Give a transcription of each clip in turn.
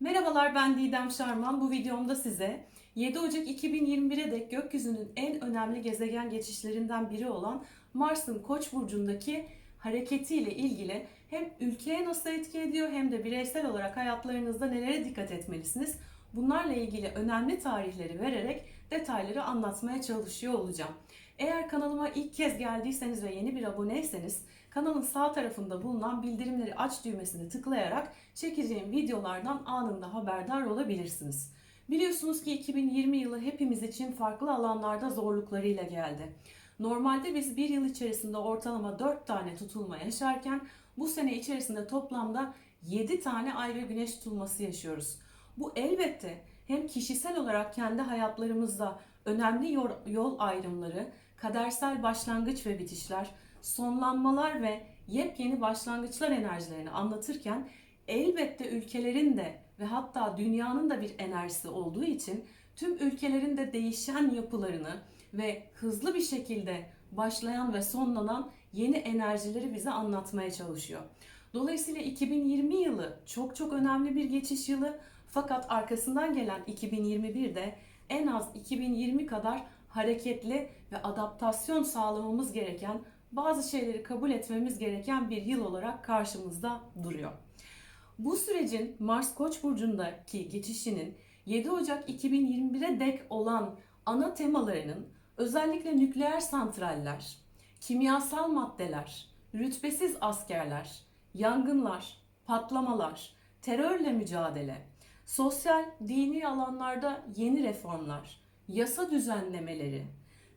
Merhabalar ben Didem Şarman. Bu videomda size 7 Ocak 2021'e dek gökyüzünün en önemli gezegen geçişlerinden biri olan Mars'ın Koç burcundaki hareketiyle ilgili hem ülkeye nasıl etki ediyor hem de bireysel olarak hayatlarınızda nelere dikkat etmelisiniz? Bunlarla ilgili önemli tarihleri vererek detayları anlatmaya çalışıyor olacağım. Eğer kanalıma ilk kez geldiyseniz ve yeni bir aboneyseniz kanalın sağ tarafında bulunan bildirimleri aç düğmesini tıklayarak çekeceğim videolardan anında haberdar olabilirsiniz. Biliyorsunuz ki 2020 yılı hepimiz için farklı alanlarda zorluklarıyla geldi. Normalde biz bir yıl içerisinde ortalama 4 tane tutulma yaşarken bu sene içerisinde toplamda 7 tane ay ve güneş tutulması yaşıyoruz. Bu elbette hem kişisel olarak kendi hayatlarımızda önemli yol, ayrımları, kadersel başlangıç ve bitişler, sonlanmalar ve yepyeni başlangıçlar enerjilerini anlatırken elbette ülkelerin de ve hatta dünyanın da bir enerjisi olduğu için tüm ülkelerin de değişen yapılarını ve hızlı bir şekilde başlayan ve sonlanan yeni enerjileri bize anlatmaya çalışıyor. Dolayısıyla 2020 yılı çok çok önemli bir geçiş yılı fakat arkasından gelen 2021 de en az 2020 kadar hareketli ve adaptasyon sağlamamız gereken bazı şeyleri kabul etmemiz gereken bir yıl olarak karşımızda duruyor. Bu sürecin Mars Koç burcundaki geçişinin 7 Ocak 2021'e dek olan ana temalarının özellikle nükleer santraller, kimyasal maddeler, rütbesiz askerler, yangınlar, patlamalar, terörle mücadele, sosyal, dini alanlarda yeni reformlar, yasa düzenlemeleri,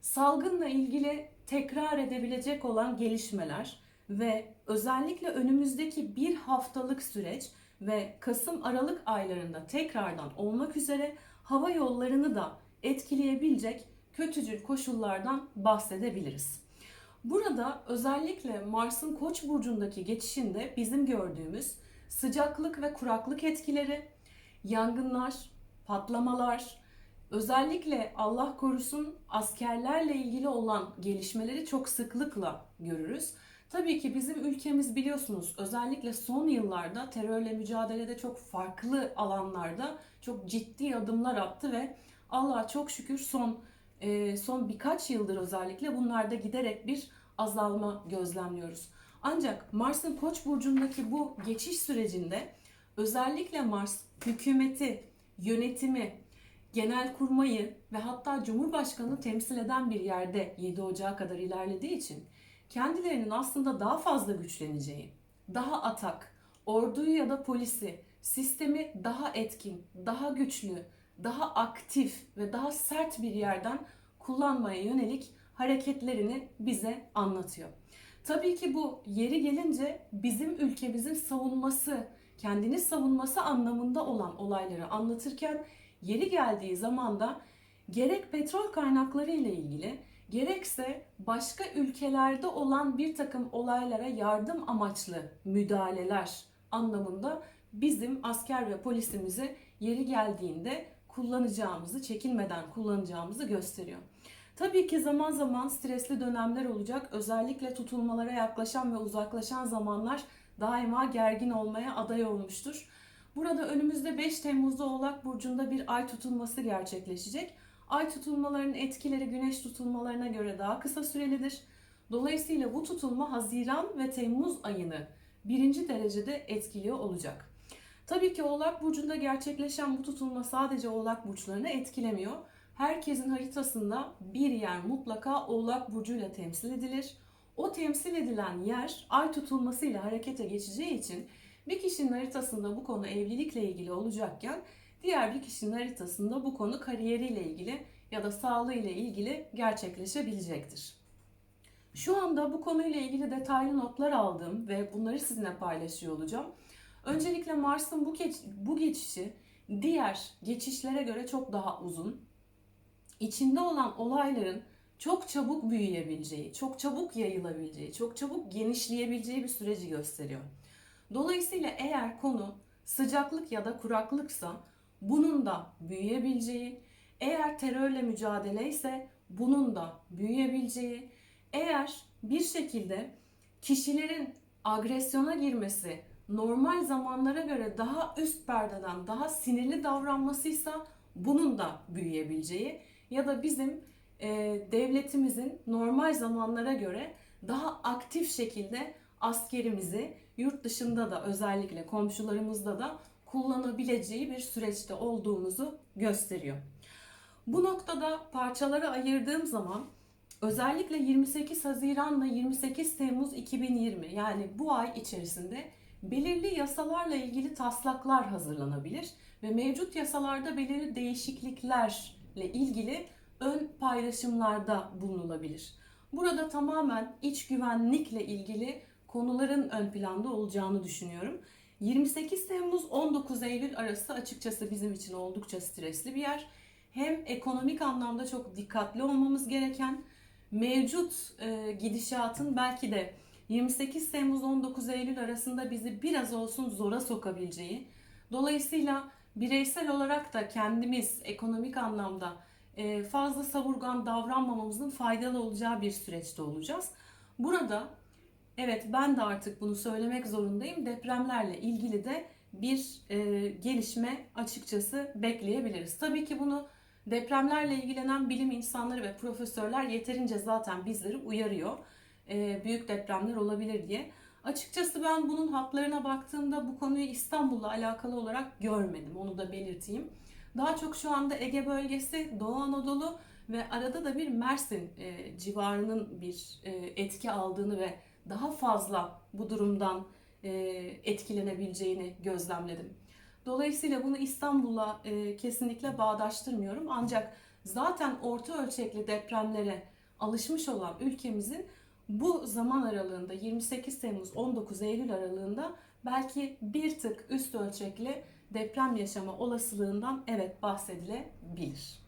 salgınla ilgili tekrar edebilecek olan gelişmeler ve özellikle önümüzdeki bir haftalık süreç ve Kasım-Aralık aylarında tekrardan olmak üzere hava yollarını da etkileyebilecek kötücül koşullardan bahsedebiliriz. Burada özellikle Mars'ın Koç burcundaki geçişinde bizim gördüğümüz sıcaklık ve kuraklık etkileri, yangınlar, patlamalar, özellikle Allah korusun askerlerle ilgili olan gelişmeleri çok sıklıkla görürüz. Tabii ki bizim ülkemiz biliyorsunuz özellikle son yıllarda terörle mücadelede çok farklı alanlarda çok ciddi adımlar attı ve Allah'a çok şükür son e, son birkaç yıldır özellikle bunlarda giderek bir azalma gözlemliyoruz. Ancak Mars'ın Koç burcundaki bu geçiş sürecinde özellikle Mars hükümeti, yönetimi, genel kurmayı ve hatta Cumhurbaşkanı temsil eden bir yerde 7 Ocağı kadar ilerlediği için kendilerinin aslında daha fazla güçleneceği, daha atak, orduyu ya da polisi, sistemi daha etkin, daha güçlü, daha aktif ve daha sert bir yerden kullanmaya yönelik hareketlerini bize anlatıyor. Tabii ki bu yeri gelince bizim ülkemizin savunması, kendini savunması anlamında olan olayları anlatırken yeri geldiği zaman da gerek petrol kaynakları ile ilgili gerekse başka ülkelerde olan bir takım olaylara yardım amaçlı müdahaleler anlamında bizim asker ve polisimizi yeri geldiğinde kullanacağımızı, çekinmeden kullanacağımızı gösteriyor. Tabii ki zaman zaman stresli dönemler olacak. Özellikle tutulmalara yaklaşan ve uzaklaşan zamanlar daima gergin olmaya aday olmuştur. Burada önümüzde 5 Temmuz'da Oğlak Burcu'nda bir ay tutulması gerçekleşecek. Ay tutulmalarının etkileri güneş tutulmalarına göre daha kısa sürelidir. Dolayısıyla bu tutulma Haziran ve Temmuz ayını birinci derecede etkiliyor olacak. Tabii ki Oğlak Burcu'nda gerçekleşen bu tutulma sadece Oğlak Burçlarını etkilemiyor. Herkesin haritasında bir yer mutlaka Oğlak Burcu'yla temsil edilir. O temsil edilen yer ay tutulmasıyla harekete geçeceği için bir kişinin haritasında bu konu evlilikle ilgili olacakken diğer bir kişinin haritasında bu konu kariyeriyle ilgili ya da sağlığıyla ilgili gerçekleşebilecektir. Şu anda bu konuyla ilgili detaylı notlar aldım ve bunları sizinle paylaşıyor olacağım. Öncelikle Mars'ın bu, geç, bu geçişi diğer geçişlere göre çok daha uzun. İçinde olan olayların çok çabuk büyüyebileceği, çok çabuk yayılabileceği, çok çabuk genişleyebileceği bir süreci gösteriyor. Dolayısıyla eğer konu sıcaklık ya da kuraklıksa bunun da büyüyebileceği, eğer terörle mücadele ise bunun da büyüyebileceği, eğer bir şekilde kişilerin agresyona girmesi, normal zamanlara göre daha üst perdeden daha sinirli davranmasıysa bunun da büyüyebileceği ya da bizim e, devletimizin normal zamanlara göre daha aktif şekilde askerimizi yurt dışında da özellikle komşularımızda da kullanabileceği bir süreçte olduğumuzu gösteriyor. Bu noktada parçalara ayırdığım zaman özellikle 28 Haziran ve 28 Temmuz 2020 yani bu ay içerisinde belirli yasalarla ilgili taslaklar hazırlanabilir ve mevcut yasalarda belirli değişikliklerle ilgili ön paylaşımlarda bulunulabilir. Burada tamamen iç güvenlikle ilgili konuların ön planda olacağını düşünüyorum. 28 Temmuz 19 Eylül arası açıkçası bizim için oldukça stresli bir yer. Hem ekonomik anlamda çok dikkatli olmamız gereken mevcut e, gidişatın belki de 28 Temmuz 19 Eylül arasında bizi biraz olsun zora sokabileceği. Dolayısıyla bireysel olarak da kendimiz ekonomik anlamda e, fazla savurgan davranmamamızın faydalı olacağı bir süreçte olacağız. Burada evet ben de artık bunu söylemek zorundayım. Depremlerle ilgili de bir e, gelişme açıkçası bekleyebiliriz. Tabii ki bunu depremlerle ilgilenen bilim insanları ve profesörler yeterince zaten bizleri uyarıyor. E, büyük depremler olabilir diye. Açıkçası ben bunun hatlarına baktığımda bu konuyu İstanbul'la alakalı olarak görmedim. Onu da belirteyim. Daha çok şu anda Ege bölgesi, Doğu Anadolu ve arada da bir Mersin e, civarının bir e, etki aldığını ve daha fazla bu durumdan e, etkilenebileceğini gözlemledim. Dolayısıyla bunu İstanbul'la e, kesinlikle bağdaştırmıyorum. Ancak zaten orta ölçekli depremlere alışmış olan ülkemizin bu zaman aralığında 28 Temmuz 19 Eylül aralığında belki bir tık üst ölçekli deprem yaşama olasılığından evet bahsedilebilir.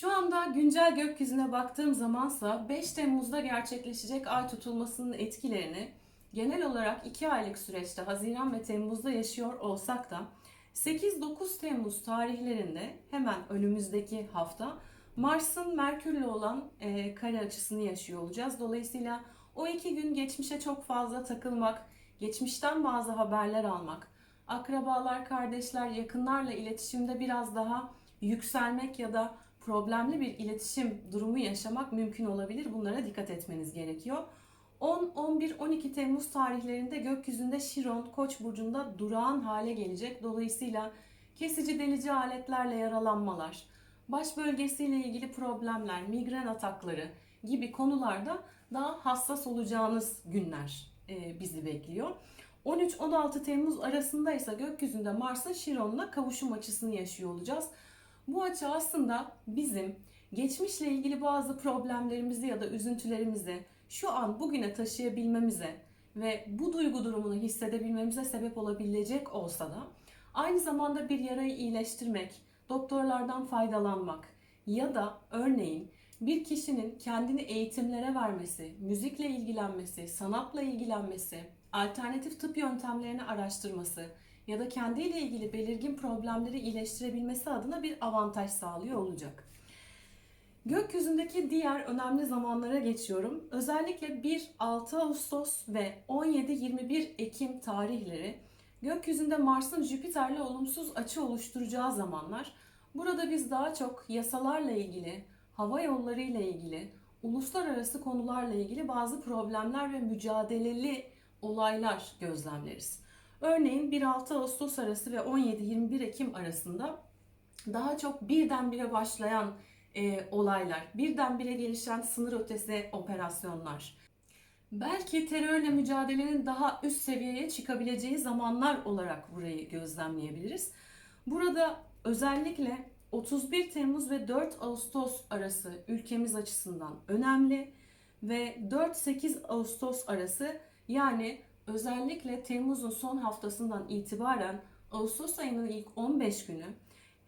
Şu anda güncel gökyüzüne baktığım zamansa 5 Temmuz'da gerçekleşecek ay tutulmasının etkilerini genel olarak 2 aylık süreçte Haziran ve Temmuz'da yaşıyor olsak da 8-9 Temmuz tarihlerinde hemen önümüzdeki hafta Mars'ın Merkür'le olan e, kare açısını yaşıyor olacağız. Dolayısıyla o iki gün geçmişe çok fazla takılmak, geçmişten bazı haberler almak, akrabalar, kardeşler, yakınlarla iletişimde biraz daha yükselmek ya da problemli bir iletişim durumu yaşamak mümkün olabilir. Bunlara dikkat etmeniz gerekiyor. 10, 11, 12 Temmuz tarihlerinde gökyüzünde Şiron, Koç burcunda durağan hale gelecek. Dolayısıyla kesici delici aletlerle yaralanmalar, baş bölgesiyle ilgili problemler, migren atakları gibi konularda daha hassas olacağınız günler e, bizi bekliyor. 13-16 Temmuz arasında ise gökyüzünde Mars'ın Şiron'la kavuşum açısını yaşıyor olacağız. Bu açı aslında bizim geçmişle ilgili bazı problemlerimizi ya da üzüntülerimizi şu an bugüne taşıyabilmemize ve bu duygu durumunu hissedebilmemize sebep olabilecek olsa da aynı zamanda bir yarayı iyileştirmek, doktorlardan faydalanmak ya da örneğin bir kişinin kendini eğitimlere vermesi, müzikle ilgilenmesi, sanatla ilgilenmesi, alternatif tıp yöntemlerini araştırması ya da kendiyle ilgili belirgin problemleri iyileştirebilmesi adına bir avantaj sağlıyor olacak. Gökyüzündeki diğer önemli zamanlara geçiyorum. Özellikle 1-6 Ağustos ve 17-21 Ekim tarihleri gökyüzünde Mars'ın Jüpiter'le olumsuz açı oluşturacağı zamanlar. Burada biz daha çok yasalarla ilgili, hava yolları ile ilgili, uluslararası konularla ilgili bazı problemler ve mücadeleli olaylar gözlemleriz. Örneğin 1-6 Ağustos arası ve 17-21 Ekim arasında daha çok birdenbire başlayan e, olaylar, birdenbire gelişen sınır ötesi operasyonlar, belki terörle mücadelenin daha üst seviyeye çıkabileceği zamanlar olarak burayı gözlemleyebiliriz. Burada özellikle 31 Temmuz ve 4 Ağustos arası ülkemiz açısından önemli ve 4-8 Ağustos arası yani özellikle Temmuz'un son haftasından itibaren Ağustos ayının ilk 15 günü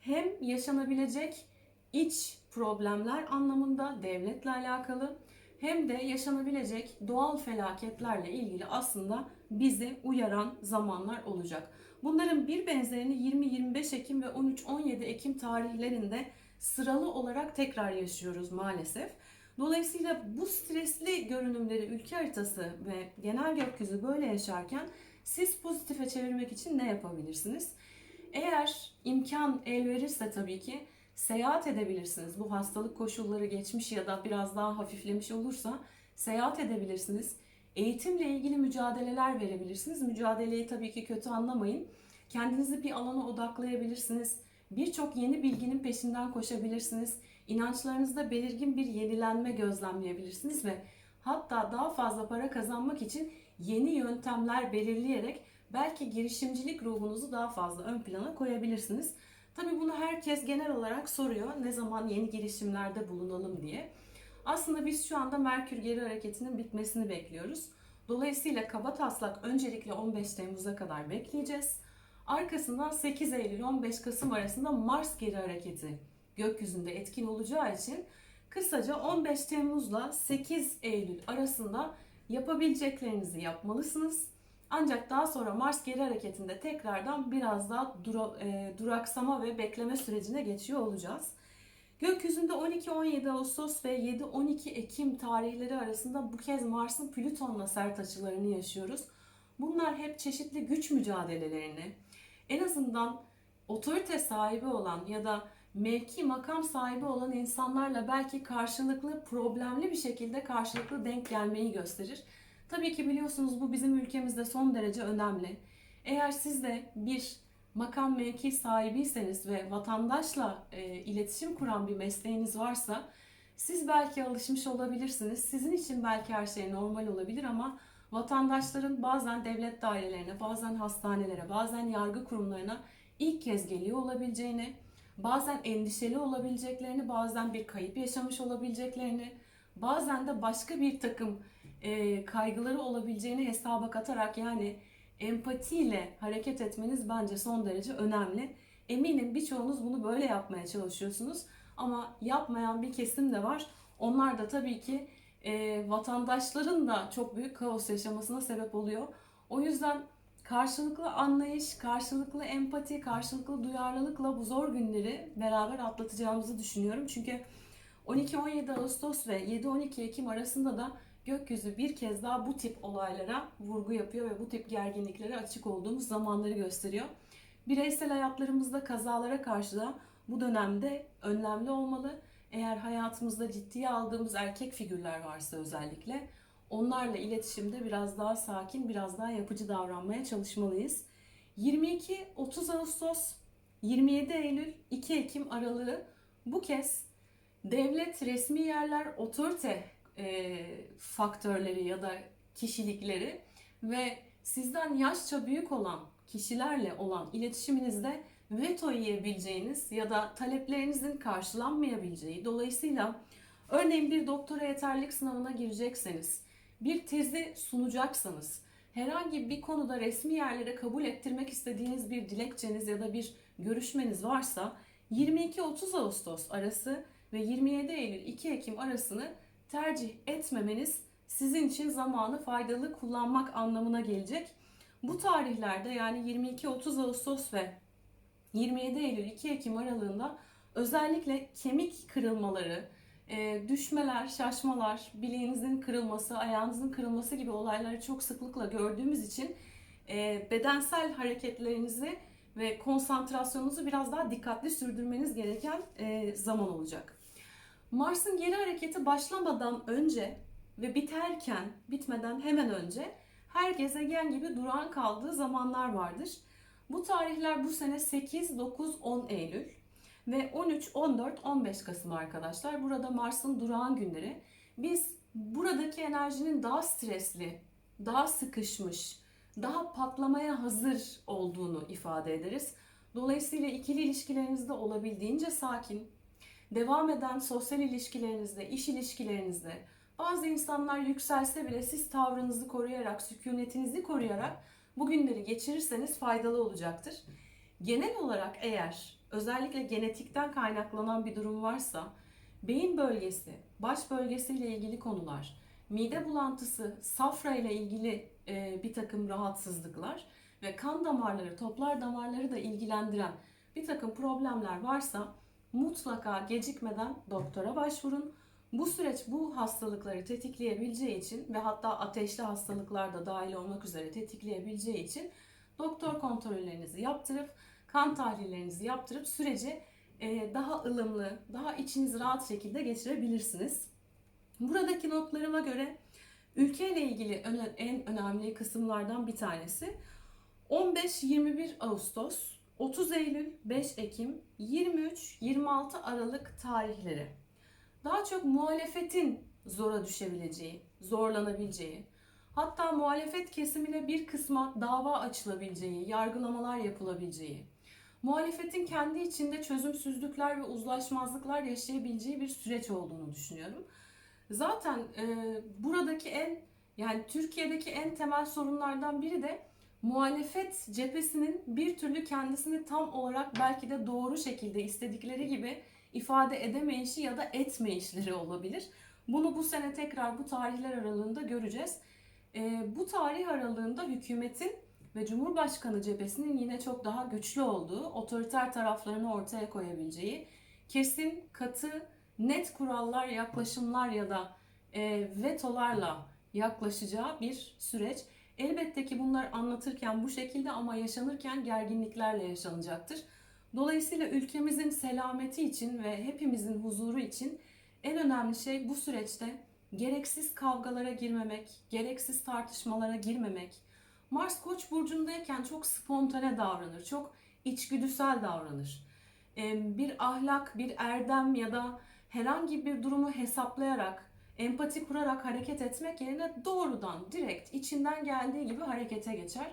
hem yaşanabilecek iç problemler anlamında devletle alakalı hem de yaşanabilecek doğal felaketlerle ilgili aslında bizi uyaran zamanlar olacak. Bunların bir benzerini 20-25 Ekim ve 13-17 Ekim tarihlerinde sıralı olarak tekrar yaşıyoruz maalesef. Dolayısıyla bu stresli görünümleri ülke haritası ve genel gökyüzü böyle yaşarken Siz pozitife çevirmek için ne yapabilirsiniz? Eğer imkan el verirse tabii ki seyahat edebilirsiniz. Bu hastalık koşulları geçmiş ya da biraz daha hafiflemiş olursa seyahat edebilirsiniz. Eğitimle ilgili mücadeleler verebilirsiniz. Mücadeleyi tabii ki kötü anlamayın. Kendinizi bir alana odaklayabilirsiniz. Birçok yeni bilginin peşinden koşabilirsiniz. İnançlarınızda belirgin bir yenilenme gözlemleyebilirsiniz ve hatta daha fazla para kazanmak için yeni yöntemler belirleyerek belki girişimcilik ruhunuzu daha fazla ön plana koyabilirsiniz. Tabii bunu herkes genel olarak soruyor. Ne zaman yeni girişimlerde bulunalım diye. Aslında biz şu anda Merkür geri hareketinin bitmesini bekliyoruz. Dolayısıyla kaba taslak öncelikle 15 Temmuz'a kadar bekleyeceğiz. Arkasından 8 Eylül 15 Kasım arasında Mars geri hareketi gökyüzünde etkin olacağı için kısaca 15 Temmuz'la 8 Eylül arasında yapabileceklerinizi yapmalısınız. Ancak daha sonra Mars geri hareketinde tekrardan biraz daha dura, e, duraksama ve bekleme sürecine geçiyor olacağız. Gökyüzünde 12-17 Ağustos ve 7-12 Ekim tarihleri arasında bu kez Mars'ın Plüton'la sert açılarını yaşıyoruz. Bunlar hep çeşitli güç mücadelelerini, en azından otorite sahibi olan ya da mevki makam sahibi olan insanlarla belki karşılıklı problemli bir şekilde karşılıklı denk gelmeyi gösterir. Tabii ki biliyorsunuz bu bizim ülkemizde son derece önemli. Eğer siz de bir makam mevki sahibiyseniz ve vatandaşla e, iletişim kuran bir mesleğiniz varsa siz belki alışmış olabilirsiniz. Sizin için belki her şey normal olabilir ama vatandaşların bazen devlet dairelerine, bazen hastanelere, bazen yargı kurumlarına ilk kez geliyor olabileceğini, bazen endişeli olabileceklerini, bazen bir kayıp yaşamış olabileceklerini, bazen de başka bir takım e, kaygıları olabileceğini hesaba katarak yani empatiyle hareket etmeniz bence son derece önemli. Eminim birçoğunuz bunu böyle yapmaya çalışıyorsunuz ama yapmayan bir kesim de var. Onlar da tabii ki e, vatandaşların da çok büyük kaos yaşamasına sebep oluyor. O yüzden karşılıklı anlayış, karşılıklı empati, karşılıklı duyarlılıkla bu zor günleri beraber atlatacağımızı düşünüyorum. Çünkü 12-17 Ağustos ve 7-12 Ekim arasında da gökyüzü bir kez daha bu tip olaylara vurgu yapıyor ve bu tip gerginliklere açık olduğumuz zamanları gösteriyor. Bireysel hayatlarımızda kazalara karşı da bu dönemde önlemli olmalı. Eğer hayatımızda ciddiye aldığımız erkek figürler varsa özellikle onlarla iletişimde biraz daha sakin, biraz daha yapıcı davranmaya çalışmalıyız. 22-30 Ağustos, 27 Eylül, 2 Ekim aralığı bu kez devlet, resmi yerler, otorite e, faktörleri ya da kişilikleri ve sizden yaşça büyük olan kişilerle olan iletişiminizde veto yiyebileceğiniz ya da taleplerinizin karşılanmayabileceği dolayısıyla örneğin bir doktora yeterlilik sınavına girecekseniz bir tezi sunacaksanız herhangi bir konuda resmi yerlere kabul ettirmek istediğiniz bir dilekçeniz ya da bir görüşmeniz varsa 22-30 Ağustos arası ve 27 Eylül 2 Ekim arasını tercih etmemeniz sizin için zamanı faydalı kullanmak anlamına gelecek. Bu tarihlerde yani 22-30 Ağustos ve 27 Eylül 2 Ekim aralığında özellikle kemik kırılmaları, e, düşmeler, şaşmalar, bileğinizin kırılması, ayağınızın kırılması gibi olayları çok sıklıkla gördüğümüz için e, bedensel hareketlerinizi ve konsantrasyonunuzu biraz daha dikkatli sürdürmeniz gereken e, zaman olacak. Mars'ın geri hareketi başlamadan önce ve biterken, bitmeden hemen önce her gezegen gibi durağan kaldığı zamanlar vardır. Bu tarihler bu sene 8, 9, 10 Eylül ve 13, 14, 15 Kasım arkadaşlar. Burada Mars'ın durağan günleri. Biz buradaki enerjinin daha stresli, daha sıkışmış, daha patlamaya hazır olduğunu ifade ederiz. Dolayısıyla ikili ilişkilerinizde olabildiğince sakin, devam eden sosyal ilişkilerinizde, iş ilişkilerinizde bazı insanlar yükselse bile siz tavrınızı koruyarak, sükunetinizi koruyarak bu günleri geçirirseniz faydalı olacaktır. Genel olarak eğer özellikle genetikten kaynaklanan bir durum varsa beyin bölgesi, baş bölgesiyle ilgili konular, mide bulantısı, safra ile ilgili e, bir takım rahatsızlıklar ve kan damarları, toplar damarları da ilgilendiren bir takım problemler varsa mutlaka gecikmeden doktora başvurun. Bu süreç bu hastalıkları tetikleyebileceği için ve hatta ateşli hastalıklar da dahil olmak üzere tetikleyebileceği için doktor kontrollerinizi yaptırıp kan tahlillerinizi yaptırıp süreci e, daha ılımlı, daha içiniz rahat şekilde geçirebilirsiniz. Buradaki notlarıma göre ülkeyle ilgili en önemli kısımlardan bir tanesi 15-21 Ağustos, 30 Eylül, 5 Ekim, 23-26 Aralık tarihleri. Daha çok muhalefetin zora düşebileceği, zorlanabileceği, hatta muhalefet kesimine bir kısma dava açılabileceği, yargılamalar yapılabileceği, muhalefetin kendi içinde çözümsüzlükler ve uzlaşmazlıklar yaşayabileceği bir süreç olduğunu düşünüyorum. Zaten e, buradaki en yani Türkiye'deki en temel sorunlardan biri de muhalefet cephesinin bir türlü kendisini tam olarak belki de doğru şekilde istedikleri gibi ifade edemeyişi ya da etmeyişleri olabilir. Bunu bu sene tekrar bu tarihler aralığında göreceğiz. E, bu tarih aralığında hükümetin ve Cumhurbaşkanı cephesinin yine çok daha güçlü olduğu, otoriter taraflarını ortaya koyabileceği, kesin, katı, net kurallar, yaklaşımlar ya da e, vetolarla yaklaşacağı bir süreç. Elbette ki bunlar anlatırken bu şekilde ama yaşanırken gerginliklerle yaşanacaktır. Dolayısıyla ülkemizin selameti için ve hepimizin huzuru için en önemli şey bu süreçte gereksiz kavgalara girmemek, gereksiz tartışmalara girmemek. Mars Koç burcundayken çok spontane davranır, çok içgüdüsel davranır. Bir ahlak, bir erdem ya da herhangi bir durumu hesaplayarak, empati kurarak hareket etmek yerine doğrudan, direkt, içinden geldiği gibi harekete geçer.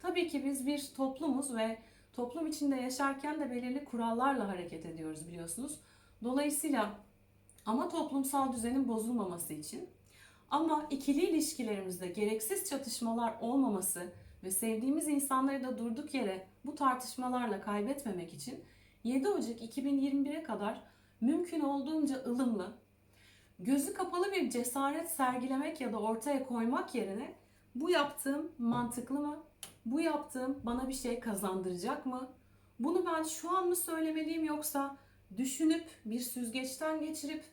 Tabii ki biz bir toplumuz ve toplum içinde yaşarken de belirli kurallarla hareket ediyoruz biliyorsunuz. Dolayısıyla ama toplumsal düzenin bozulmaması için ama ikili ilişkilerimizde gereksiz çatışmalar olmaması ve sevdiğimiz insanları da durduk yere bu tartışmalarla kaybetmemek için 7 Ocak 2021'e kadar mümkün olduğunca ılımlı, gözü kapalı bir cesaret sergilemek ya da ortaya koymak yerine bu yaptığım mantıklı mı? Bu yaptığım bana bir şey kazandıracak mı? Bunu ben şu an mı söylemeliyim yoksa düşünüp bir süzgeçten geçirip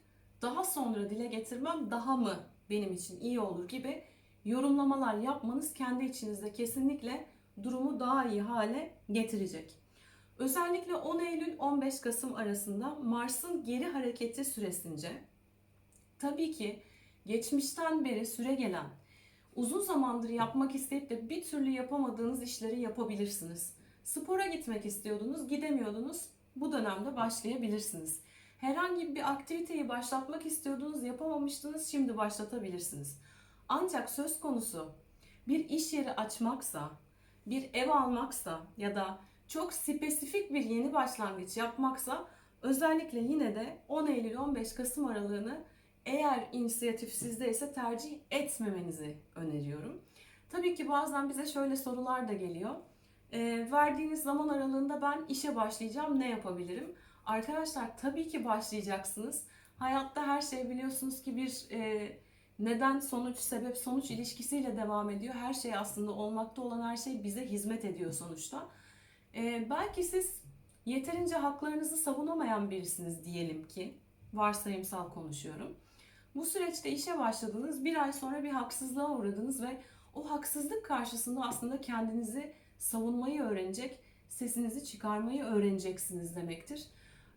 daha sonra dile getirmem daha mı benim için iyi olur gibi yorumlamalar yapmanız kendi içinizde kesinlikle durumu daha iyi hale getirecek. Özellikle 10 Eylül 15 Kasım arasında Mars'ın geri hareketi süresince tabii ki geçmişten beri süre gelen uzun zamandır yapmak isteyip de bir türlü yapamadığınız işleri yapabilirsiniz. Spora gitmek istiyordunuz, gidemiyordunuz. Bu dönemde başlayabilirsiniz. Herhangi bir aktiviteyi başlatmak istiyordunuz, yapamamıştınız, şimdi başlatabilirsiniz. Ancak söz konusu bir iş yeri açmaksa, bir ev almaksa ya da çok spesifik bir yeni başlangıç yapmaksa özellikle yine de 10 Eylül 15 Kasım aralığını eğer inisiyatif sizde ise tercih etmemenizi öneriyorum. Tabii ki bazen bize şöyle sorular da geliyor. E, verdiğiniz zaman aralığında ben işe başlayacağım ne yapabilirim? Arkadaşlar tabii ki başlayacaksınız. Hayatta her şey biliyorsunuz ki bir e, neden sonuç sebep sonuç ilişkisiyle devam ediyor. Her şey aslında olmakta olan her şey bize hizmet ediyor sonuçta. E, belki siz yeterince haklarınızı savunamayan birisiniz diyelim ki varsayımsal konuşuyorum. Bu süreçte işe başladınız, bir ay sonra bir haksızlığa uğradınız ve o haksızlık karşısında aslında kendinizi savunmayı öğrenecek, sesinizi çıkarmayı öğreneceksiniz demektir.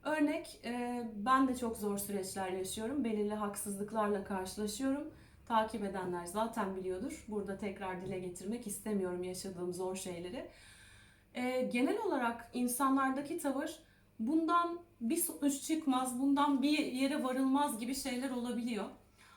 Örnek, e, ben de çok zor süreçler yaşıyorum. Belirli haksızlıklarla karşılaşıyorum. Takip edenler zaten biliyordur. Burada tekrar dile getirmek istemiyorum yaşadığım zor şeyleri. E, genel olarak insanlardaki tavır bundan bir sonuç çıkmaz, bundan bir yere varılmaz gibi şeyler olabiliyor.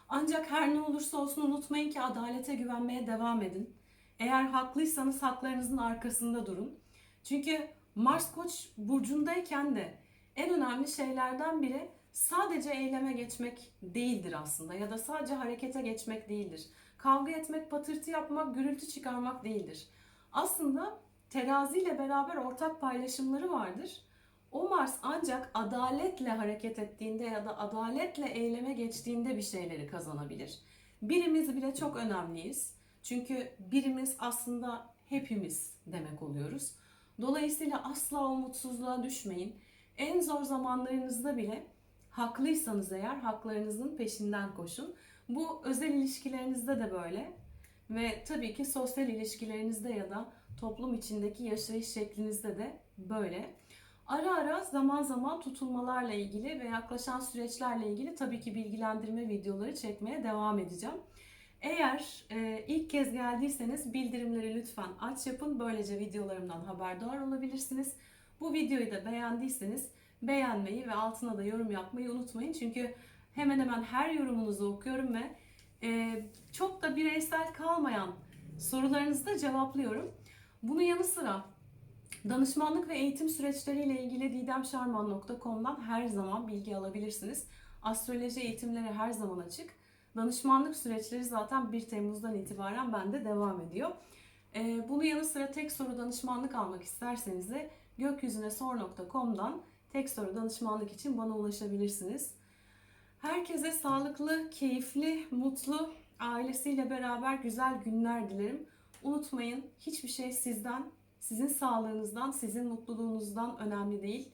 Ancak her ne olursa olsun unutmayın ki adalete güvenmeye devam edin. Eğer haklıysanız haklarınızın arkasında durun. Çünkü Mars Koç burcundayken de en önemli şeylerden biri sadece eyleme geçmek değildir aslında ya da sadece harekete geçmek değildir. Kavga etmek, patırtı yapmak, gürültü çıkarmak değildir. Aslında teraziyle beraber ortak paylaşımları vardır. O Mars ancak adaletle hareket ettiğinde ya da adaletle eyleme geçtiğinde bir şeyleri kazanabilir. Birimiz bile çok önemliyiz. Çünkü birimiz aslında hepimiz demek oluyoruz. Dolayısıyla asla umutsuzluğa düşmeyin. En zor zamanlarınızda bile Haklıysanız eğer haklarınızın peşinden koşun. Bu özel ilişkilerinizde de böyle. Ve tabii ki sosyal ilişkilerinizde ya da toplum içindeki yaşayış şeklinizde de böyle. Ara ara zaman zaman tutulmalarla ilgili ve yaklaşan süreçlerle ilgili tabii ki bilgilendirme videoları çekmeye devam edeceğim. Eğer e, ilk kez geldiyseniz bildirimleri lütfen aç yapın. Böylece videolarımdan haberdar olabilirsiniz. Bu videoyu da beğendiyseniz beğenmeyi ve altına da yorum yapmayı unutmayın. Çünkü hemen hemen her yorumunuzu okuyorum ve e, çok da bireysel kalmayan sorularınızı da cevaplıyorum. Bunun yanı sıra danışmanlık ve eğitim süreçleriyle ilgili didemşarman.com'dan her zaman bilgi alabilirsiniz. Astroloji eğitimleri her zaman açık. Danışmanlık süreçleri zaten 1 Temmuz'dan itibaren bende devam ediyor. Ee, bunun yanı sıra tek soru danışmanlık almak isterseniz de gökyüzünesor.com'dan tek soru danışmanlık için bana ulaşabilirsiniz. Herkese sağlıklı, keyifli, mutlu, ailesiyle beraber güzel günler dilerim. Unutmayın hiçbir şey sizden, sizin sağlığınızdan, sizin mutluluğunuzdan önemli değil.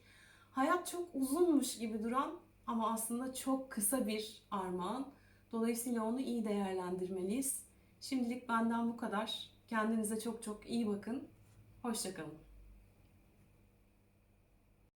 Hayat çok uzunmuş gibi duran ama aslında çok kısa bir armağan. Dolayısıyla onu iyi değerlendirmeliyiz. Şimdilik benden bu kadar. Kendinize çok çok iyi bakın. Hoşçakalın.